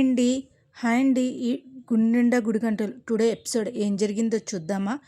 Hi అండి hi అండి ఈ గుండెండా గుడిగంటలు. టుడే ఎపిసోడ్ ఏం జరిగిందో చూద్దామా?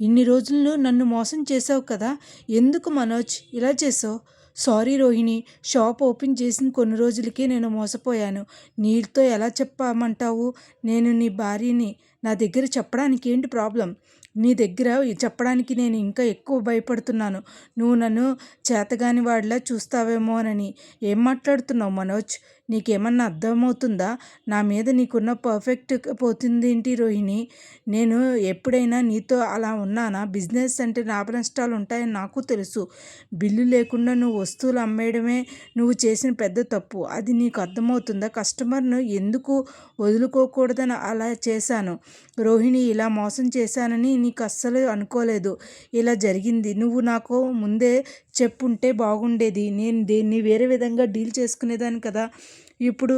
ఇన్ని రోజుల్లో నన్ను మోసం చేసావు కదా? ఎందుకు మనోజ్? ఇలా చేసావు సారీ రోహిణి షాప్ ఓపెన్ చేసిన కొన్ని రోజులకే నేను మోసపోయాను. నీళ్ళతో ఎలా చెప్పమంటావు? నేను నీ భార్యని నా దగ్గర చెప్పడానికి ఏంటి ప్రాబ్లం? నీ దగ్గర చెప్పడానికి నేను ఇంకా ఎక్కువ భయపడుతున్నాను. నువ్వు నన్ను చేతగాని వాడిలా చూస్తావేమోనని. ఏం మాట్లాడుతున్నావు మనోజ్? నీకేమన్నా అర్థమవుతుందా? నా మీద నీకున్న పర్ఫెక్ట్ పోతుంది ఏంటి రోహిణి? నేను ఎప్పుడైనా నీతో అలా ఉన్నానా? బిజినెస్ అంటే లాభ నష్టాలు ఉంటాయని నాకు తెలుసు. బిల్లు లేకుండా నువ్వు వస్తువులు అమ్మేయడమే నువ్వు చేసిన పెద్ద తప్పు. అది నీకు అర్థమవుతుందా? కస్టమర్ను ఎందుకు వదులుకోకూడదని అలా చేశాను? రోహిణి ఇలా మోసం చేశానని నీకు అస్సలు అనుకోలేదు. ఇలా జరిగింది. నువ్వు నాకు ముందే చెప్పుంటే బాగుండేది. నేను దేన్ని వేరే విధంగా డీల్ చేసుకునేదాన్ని కదా? ఇప్పుడు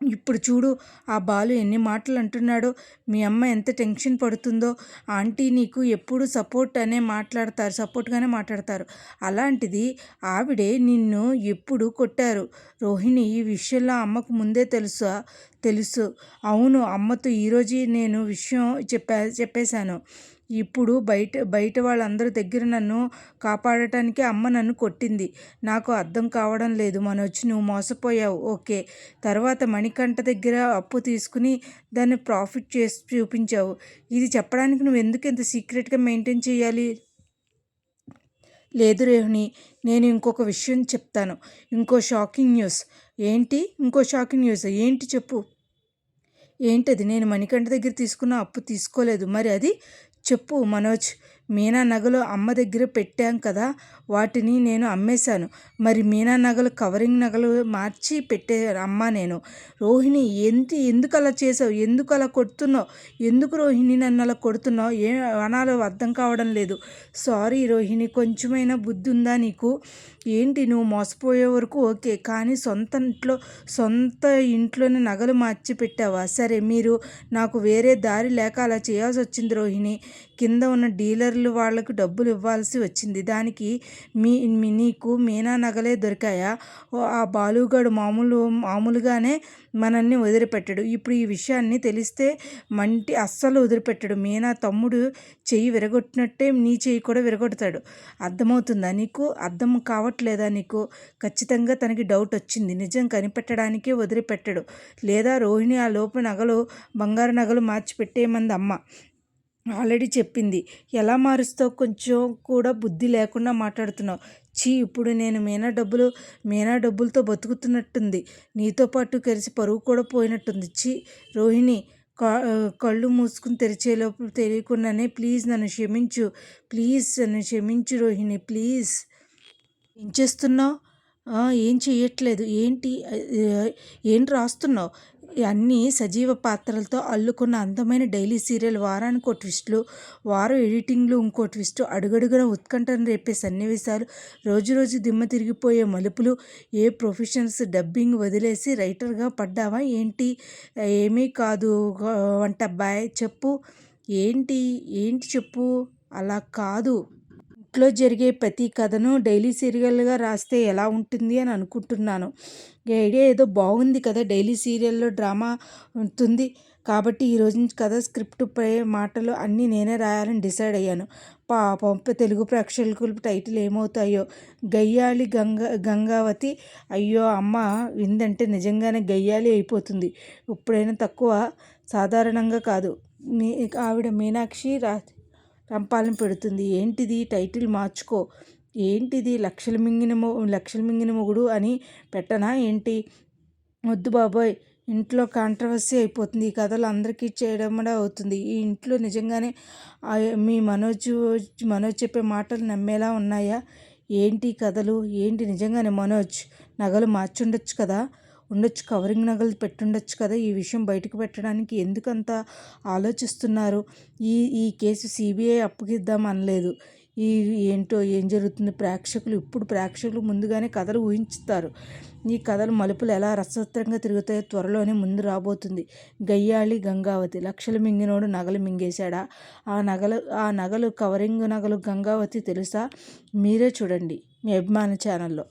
ఇప్పుడు చూడు ఆ బాలు ఎన్ని మాటలు అంటున్నాడో. మీ అమ్మ ఎంత టెన్షన్ పడుతుందో. ఆంటీ నీకు ఎప్పుడు సపోర్ట్ అనే మాట్లాడతారు సపోర్ట్గానే మాట్లాడతారు. అలాంటిది ఆవిడే నిన్ను ఎప్పుడు కొట్టారు? రోహిణి ఈ విషయంలో అమ్మకు ముందే తెలుసా? తెలుసు. అవును అమ్మతో ఈరోజు నేను విషయం చెప్పా చెప్పేశాను. ఇప్పుడు బయట బయట వాళ్ళందరి దగ్గర నన్ను కాపాడటానికి అమ్మ నన్ను కొట్టింది. నాకు అర్థం కావడం లేదు. మనొచ్చి నువ్వు మోసపోయావు. ఓకే. తర్వాత మణికంఠ దగ్గర అప్పు తీసుకుని దాన్ని ప్రాఫిట్ చేసి చూపించావు. ఇది చెప్పడానికి నువ్వు ఎందుకు ఇంత సీక్రెట్గా మెయింటైన్ చేయాలి? లేదు రేహుని నేను ఇంకొక విషయం చెప్తాను. ఇంకో షాకింగ్ న్యూస్. ఏంటి? ఇంకో షాకింగ్ న్యూస్. ఏంటి చెప్పు? ఏంటది? నేను మణికంఠ దగ్గర తీసుకున్న అప్పు తీసుకోలేదు. మరి అది చెప్పు మనోజ్. మీనా నగలు అమ్మ దగ్గర పెట్టాం కదా వాటిని నేను అమ్మేశాను. మరి మీనా నగలు కవరింగ్ నగలు మార్చి పెట్టే అమ్మ నేను. రోహిణి ఎంత ఎందుకు అలా చేసావు ఎందుకు అలా కొడుతున్నావు? ఎందుకు రోహిణి నన్ను అలా కొడుతున్నావు? ఏ అనాలో అర్థం కావడం లేదు. సారీ రోహిణి కొంచెమైనా బుద్ధి ఉందా నీకు? ఏంటి నువ్వు మోసపోయే వరకు ఓకే కానీ సొంత ఇంట్లో సొంత ఇంట్లోనే నగలు మార్చి పెట్టావా? సరే మీరు నాకు వేరే దారి లేక అలా చేయాల్సి వచ్చింది రోహిణి. కింద ఉన్న డీలర్లు వాళ్ళకు డబ్బులు ఇవ్వాల్సి వచ్చింది. దానికి మీ నీకు మీనా నగలే దొరికాయా? ఆ బాలుగాడు మామూలు మామూలుగానే మనల్ని వదిలిపెట్టాడు. ఇప్పుడు ఈ విషయాన్ని తెలిస్తే మంటి అస్సలు వదిలిపెట్టాడు. మీనా తమ్ముడు చెయ్యి విరగొట్టినట్టే నీ చెయ్యి కూడా విరగొడతాడు. అర్థమవుతుందా నీకు? అర్థం కావట్లేదా నీకు? ఖచ్చితంగా తనకి డౌట్ వచ్చింది. నిజం కనిపెట్టడానికే వదిలిపెట్టాడు. లేదా రోహిణి ఆ లోపు నగలు బంగారు నగలు మార్చి పెట్టేమంది అమ్మ. ఆల్రెడీ చెప్పింది. ఎలా మారుస్తావు? కొంచెం కూడా బుద్ధి లేకుండా మాట్లాడుతున్నావు. చీ ఇప్పుడు నేను మీనా డబ్బులు మీనా డబ్బులతో బతుకుతున్నట్టుంది. నీతో పాటు కలిసి పరువు కూడా పోయినట్టుంది. చీ రోహిణి కళ్ళు మూసుకుని తెరిచేలోపు తెలియకుండానే ప్లీజ్ నన్ను క్షమించు. ప్లీజ్ నన్ను క్షమించు రోహిణి ప్లీజ్. ఏం చేస్తున్నావు? ఏం చేయట్లేదు ఏంటి? ఏంటి రాస్తున్నావు? అన్నీ సజీవ పాత్రలతో అల్లుకున్న అందమైన డైలీ సీరియల్ వారానికి ఒక ట్విస్టులు వారం ఎడిటింగ్లు ఇంకో ట్విస్ట్ అడుగడుగున ఉత్కంఠను రేపే సన్నివేశాలు రోజు రోజు దిమ్మ తిరిగిపోయే మలుపులు ఏ ప్రొఫెషనల్స్ డబ్బింగ్ వదిలేసి రైటర్గా పడ్డావా? ఏంటి? ఏమీ కాదు వంట బాయ్ చెప్పు. ఏంటి? ఏంటి చెప్పు? అలా కాదు. ఇంట్లో జరిగే ప్రతి కథను డైలీ సీరియల్గా రాస్తే ఎలా ఉంటుంది అని అనుకుంటున్నాను. ఈ ఐడియా ఏదో బాగుంది కదా డైలీ సీరియల్లో డ్రామా ఉంటుంది కాబట్టి ఈ రోజు నుంచి కథ స్క్రిప్ట్ పై మాటలు అన్నీ నేనే రాయాలని డిసైడ్ అయ్యాను. పాపం తెలుగు ప్రేక్షకులు టైటిల్ ఏమవుతాయో. గయ్యాలి గంగ గంగావతి అయ్యో అమ్మ విందంటే నిజంగానే గయ్యాలి అయిపోతుంది. ఇప్పుడైనా తక్కువ సాధారణంగా కాదు. మీ ఆవిడ మీనాక్షి రా రంపాలను పెడుతుంది. ఏంటిది? టైటిల్ మార్చుకో. ఏంటిది? లక్షలు మింగిన మొ లక్షలు మింగిన మొగుడు అని పెట్టనా ఏంటి? వద్దు బాబోయ్. ఇంట్లో కాంట్రవర్సీ అయిపోతుంది. ఈ కథలు అందరికీ చేయడం కూడా అవుతుంది. ఈ ఇంట్లో నిజంగానే మీ మనోజ్ మనోజ్ చెప్పే మాటలు నమ్మేలా ఉన్నాయా? ఏంటి కథలు? ఏంటి నిజంగానే మనోజ్? నగలు మార్చుండొచ్చు కదా? ఉండొచ్చు కవరింగ్ నగలు పెట్టుండొచ్చు కదా ఈ విషయం బయటకు పెట్టడానికి ఎందుకంత ఆలోచిస్తున్నారు? ఈ ఈ కేసు సిబిఐ అప్పగిద్దాం అనలేదు. ఈ ఏంటో ఏం జరుగుతుంది? ప్రేక్షకులు ఇప్పుడు ప్రేక్షకులు ముందుగానే కథలు ఊహించుతారు. ఈ కథలు మలుపులు ఎలా రసవత్రంగా తిరుగుతాయో త్వరలోనే ముందు రాబోతుంది. గయ్యాళి గంగావతి లక్షలు మింగినోడు నగలు మింగేశాడా? ఆ నగలు ఆ నగలు కవరింగ్ నగలు గంగావతి తెలుసా? మీరే చూడండి మీ అభిమాన ఛానల్లో.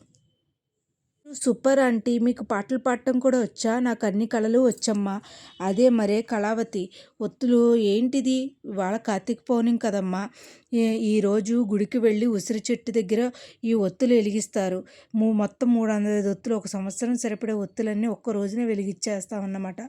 సూపర్ ఆంటీ మీకు పాటలు పాడటం కూడా వచ్చా? నాకు అన్ని కళలు వచ్చమ్మా. అదే మరే కళావతి. ఒత్తులు ఏంటిది? వాళ్ళ కార్తీక పౌర్ణమి కదమ్మా. ఈరోజు గుడికి వెళ్ళి ఉసిరి చెట్టు దగ్గర ఈ ఒత్తులు వెలిగిస్తారు. మూ మొత్తం మూడు వందల ఐదు ఒత్తులు ఒక సంవత్సరం సరిపడే ఒత్తులన్నీ ఒక్క రోజునే వెలిగించేస్తామన్నమాట.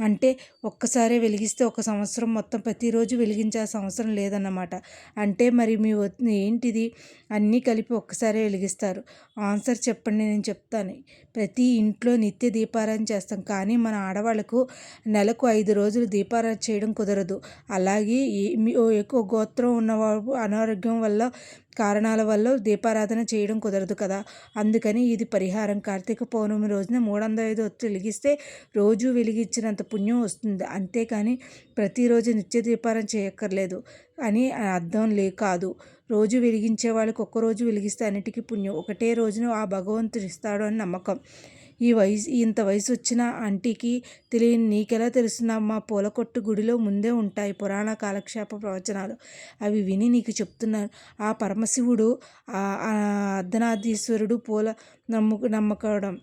అంటే ఒక్కసారే వెలిగిస్తే ఒక సంవత్సరం మొత్తం ప్రతిరోజు వెలిగించాల్సిన అవసరం లేదన్నమాట. అంటే మరి మీ ఏంటిది? అన్నీ కలిపి ఒక్కసారే వెలిగిస్తారు. ఆన్సర్ చెప్పండి నేను చెప్తాను. ప్రతి ఇంట్లో నిత్య దీపారాధన చేస్తాం. కానీ మన ఆడవాళ్ళకు నెలకు ఐదు రోజులు దీపారాధన చేయడం కుదరదు. అలాగే ఎక్కువ గోత్రం ఉన్నవారు అనారోగ్యం వల్ల కారణాల వల్ల దీపారాధన చేయడం కుదరదు కదా. అందుకని ఇది పరిహారం. కార్తీక పౌర్ణమి రోజున మూడు వందల ఐదు ఒత్తులు వెలిగిస్తే రోజు వెలిగించినంత పుణ్యం వస్తుంది. అంతేకాని ప్రతిరోజు నిత్య దీపారాధన చేయక్కర్లేదు. అని అర్థం లే కాదు. రోజు వెలిగించే వాళ్ళకి ఒక్కరోజు వెలిగిస్తే అన్నిటికీ పుణ్యం. ఒకటే రోజున ఆ భగవంతుడు ఇస్తాడు అని నమ్మకం. ఈ వయసు ఇంత వయసు వచ్చిన ఆంటీకి తెలియని నీకెలా తెలుస్తున్నా మా పూల కొట్టు గుడిలో ముందే ఉంటాయి పురాణ కాలక్షేప ప్రవచనాలు. అవి విని నీకు చెప్తున్నాను. ఆ పరమశివుడు ఆ పూల నమ్ము నమ్మకడం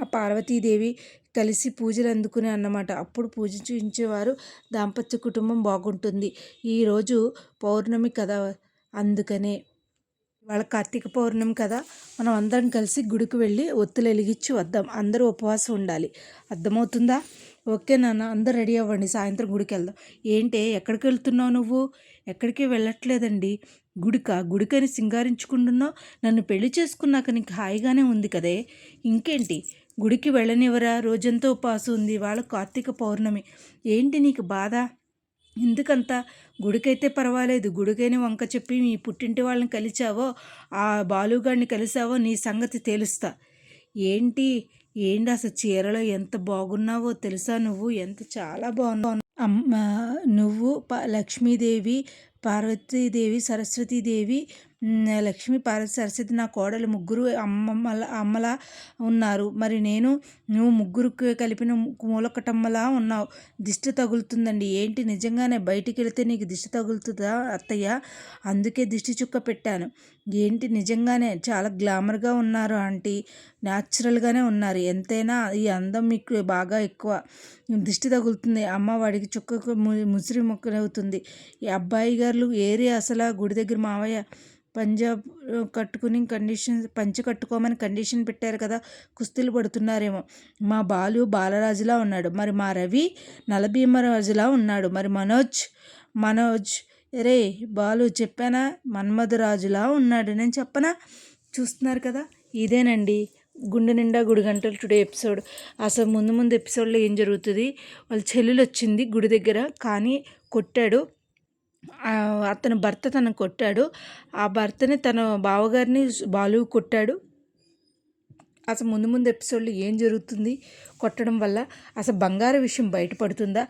ఆ పార్వతీదేవి కలిసి పూజలు అందుకునే అన్నమాట. అప్పుడు పూజించేవారు దాంపత్య కుటుంబం బాగుంటుంది. ఈరోజు పౌర్ణమి కదా అందుకనే. వాళ్ళ కార్తీక పౌర్ణమి కదా. మనం అందరం కలిసి గుడికి వెళ్ళి ఒత్తులు వెలిగించి వద్దాం. అందరూ ఉపవాసం ఉండాలి. అర్థమవుతుందా? ఓకే నాన్న అందరు రెడీ అవ్వండి. సాయంత్రం గుడికి వెళ్దాం. ఏంటి ఎక్కడికి వెళ్తున్నావు నువ్వు? ఎక్కడికి వెళ్ళట్లేదండి. గుడిక? గుడికని సింగారించుకుంటున్నావు? నన్ను పెళ్ళి చేసుకున్నాక నీకు హాయిగానే ఉంది కదే. ఇంకేంటి? గుడికి వెళ్ళనివరా రోజంతా ఉపాసు ఉంది. వాళ్ళ కార్తీక పౌర్ణమి. ఏంటి నీకు బాధ? ఎందుకంత? గుడికైతే పర్వాలేదు. గుడికైనా వంక చెప్పి మీ పుట్టింటి వాళ్ళని కలిసావో ఆ బాలుగాడిని కలిసావో నీ సంగతి తెలుస్తా. ఏంటి? ఏంటి అసలు చీరలో ఎంత బాగున్నావో తెలుసా నువ్వు? ఎంత చాలా బాగున్నావు. అమ్మ నువ్వు ప లక్ష్మీదేవి పార్వతీదేవి సరస్వతీదేవి లక్ష్మీ పార్వతి సరస్వతి నా కోడలు. ముగ్గురు అమ్మమ్మల అమ్మలా ఉన్నారు. మరి నేను నువ్వు ముగ్గురు కలిపిన మూలకటమ్మలా ఉన్నావు. దిష్టి తగులుతుందండి. ఏంటి? నిజంగానే బయటికి వెళితే నీకు దిష్టి తగులుతుందా అత్తయ్య? అందుకే దిష్టి చుక్క పెట్టాను. ఏంటి? నిజంగానే చాలా గ్లామర్గా ఉన్నారు ఆంటీ. న్యాచురల్గానే ఉన్నారు. ఎంతైనా ఈ అందం మీకు బాగా ఎక్కువ. దిష్టి తగులుతుంది. అమ్మ వాడికి చుక్కకు ముసిరి మొక్కలవుతుంది. ఈ అబ్బాయి గారు ఏరి అసలు గుడి దగ్గర మావయ్య పంజాబ్ కట్టుకుని కండిషన్ పంచి కట్టుకోమని కండిషన్ పెట్టారు కదా కుస్తీలు పడుతున్నారేమో. మా బాలు బాలరాజులా ఉన్నాడు. మరి మా రవి నలభీమరాజులా ఉన్నాడు. మరి మనోజ్ మనోజ్ రే బాలు చెప్పానా? మన్మధరాజులా ఉన్నాడు. నేను చెప్పనా? చూస్తున్నారు కదా? ఇదేనండి గుండె నిండా గుడి గంటలు టుడే ఎపిసోడ్. అసలు ముందు ముందు ఎపిసోడ్లో ఏం జరుగుతుంది? వాళ్ళ చెల్లెలు వచ్చింది గుడి దగ్గర కానీ కొట్టాడు అతని భర్త తను కొట్టాడు. ఆ భర్తని తన బావగారిని బాలు కొట్టాడు. అసలు ముందు ముందు ఎపిసోడ్లో ఏం జరుగుతుంది? కొట్టడం వల్ల అసలు బంగారు విషయం బయటపడుతుందా?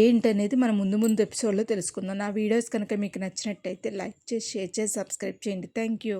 ఏంటనేది మనం ముందు ముందు ఎపిసోడ్లో తెలుసుకుందాం. నా వీడియోస్ కనుక మీకు నచ్చినట్టయితే లైక్ చేసి షేర్ చేసి సబ్స్క్రైబ్ చేయండి. Thank you.